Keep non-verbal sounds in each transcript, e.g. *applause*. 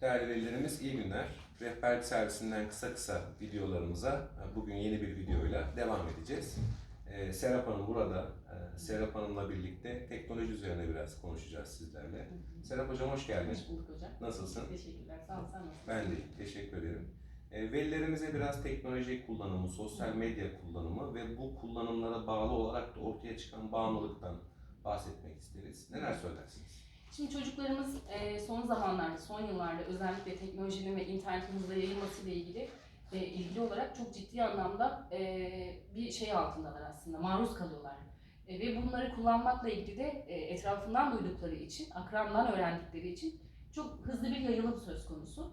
Değerli velilerimiz iyi günler. Rehberlik servisinden kısa kısa videolarımıza e, bugün yeni bir videoyla devam edeceğiz. Ee, Serap Hanım burada. Ee, Serap Hanım'la birlikte teknoloji üzerine biraz konuşacağız sizlerle. Serap Hocam hoş geldin. Hoş bulduk hocam. Nasılsın? Teşekkürler. Sağ ol. Sen nasılsın? Ben de teşekkür ederim. E, Velilerimize biraz teknoloji kullanımı, sosyal medya kullanımı ve bu kullanımlara bağlı olarak da ortaya çıkan bağımlılıktan bahsetmek isteriz. Neler söylersiniz? Şimdi çocuklarımız e, son zamanlarda, son yıllarda özellikle teknolojinin ve internetin hızla yayılması ile ilgili e, ilgili olarak çok ciddi anlamda e, bir şey altındalar aslında, maruz kalıyorlar. Ve bunları kullanmakla ilgili de etrafından duydukları için, akrandan öğrendikleri için çok hızlı bir yayılım söz konusu.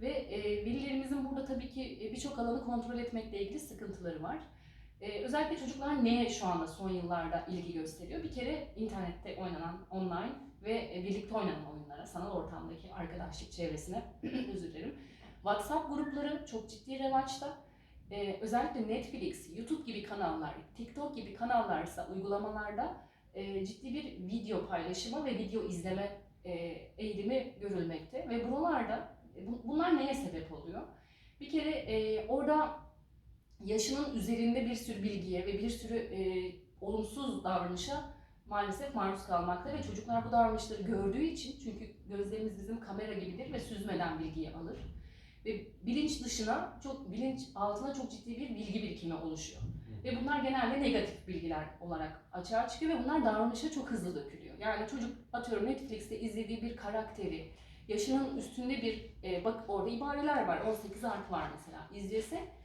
Ve e, velilerimizin burada tabii ki birçok alanı kontrol etmekle ilgili sıkıntıları var. E, özellikle çocuklar neye şu anda son yıllarda ilgi gösteriyor? Bir kere internette oynanan online ve e, birlikte oynanan oyunlara, sanal ortamdaki arkadaşlık çevresine, *clears throat* özür dilerim. WhatsApp grupları çok ciddi revaçta. E, özellikle Netflix, YouTube gibi kanallar, TikTok gibi kanallarsa uygulamalarda e, ciddi bir video paylaşımı ve video izleme e, eğilimi görülmekte. Ve buralarda e, bu- bunlar neye sebep oluyor? Bir kere e, orada yaşının üzerinde bir sürü bilgiye ve bir sürü e, olumsuz davranışa maalesef maruz kalmakta ve çocuklar bu davranışları gördüğü için çünkü gözlerimiz bizim kamera gibidir ve süzmeden bilgiyi alır ve bilinç dışına çok bilinç altına çok ciddi bir bilgi birikimi oluşuyor. Ve bunlar genelde negatif bilgiler olarak açığa çıkıyor ve bunlar davranışa çok hızlı dökülüyor. Yani çocuk atıyorum Netflix'te izlediği bir karakteri, yaşının üstünde bir, e, bak orada ibareler var, 18 artı var mesela. İzlese, iz-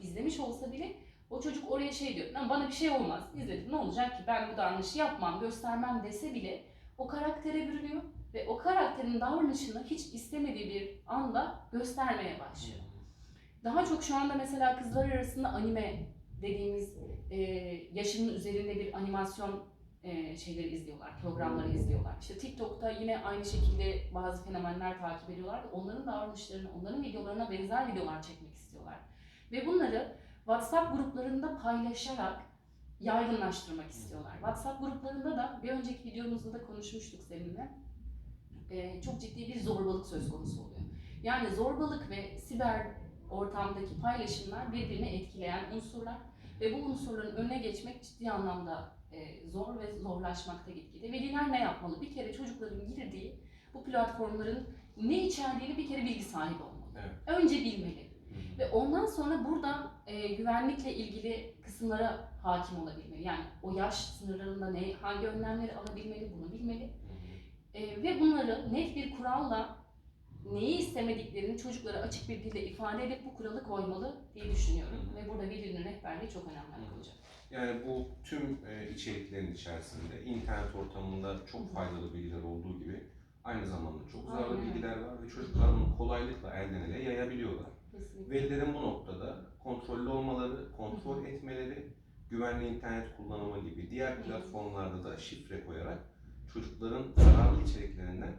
izlemiş olsa bile o çocuk oraya şey diyor, "Lan bana bir şey olmaz, izledim ne olacak ki ben bu davranışı yapmam, göstermem dese bile o karaktere bürünüyor ve o karakterin davranışını hiç istemediği bir anda göstermeye başlıyor. Daha çok şu anda mesela kızlar arasında anime dediğimiz e, yaşının üzerinde bir animasyon e, şeyleri izliyorlar, programları izliyorlar. İşte TikTok'ta yine aynı şekilde bazı fenomenler takip ediyorlar ve onların davranışlarını, onların videolarına benzer videolar çekmek istiyorlar. Ve bunları WhatsApp gruplarında paylaşarak yaygınlaştırmak istiyorlar. WhatsApp gruplarında da bir önceki videomuzda da konuşmuştuk seninle. E, çok ciddi bir zorbalık söz konusu oluyor. Yani zorbalık ve siber ortamdaki paylaşımlar birbirini etkileyen unsurlar ve bu unsurların önüne geçmek ciddi anlamda e, zor ve zorlaşmakta gitgide. Veliler ne yapmalı? Bir kere çocukların girdiği bu platformların ne içerdiğini bir kere bilgi sahibi olmalı. Evet. Önce bilmeli. Ve ondan sonra burada e, güvenlikle ilgili kısımlara hakim olabilmeli. Yani o yaş sınırlarında ne, hangi önlemleri alabilmeli, bunu bilmeli. E, ve bunları net bir kuralla neyi istemediklerini çocuklara açık bir dille ifade edip bu kuralı koymalı diye düşünüyorum. Ve burada velinin rehberliği çok önemli olacak. Yani bu tüm e, içeriklerin içerisinde internet ortamında çok faydalı bilgiler olduğu gibi aynı zamanda çok zararlı Aynen. bilgiler var ve çocuklar bunu kolaylıkla elden ele yayabiliyorlar. Kesinlikle. Velilerin bu noktada kontrollü olmaları, kontrol etmeleri, güvenli internet kullanımı gibi diğer platformlarda da şifre koyarak çocukların zararlı içeriklerinden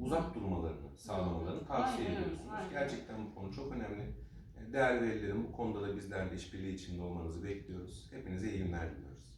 uzak durmalarını sağlamalarını tavsiye Aynen ediyorsunuz. aynen. Gerçekten bu konu çok önemli. Değerli velilerin bu konuda da bizlerle işbirliği içinde olmanızı bekliyoruz. Hepinize iyi günler diliyoruz.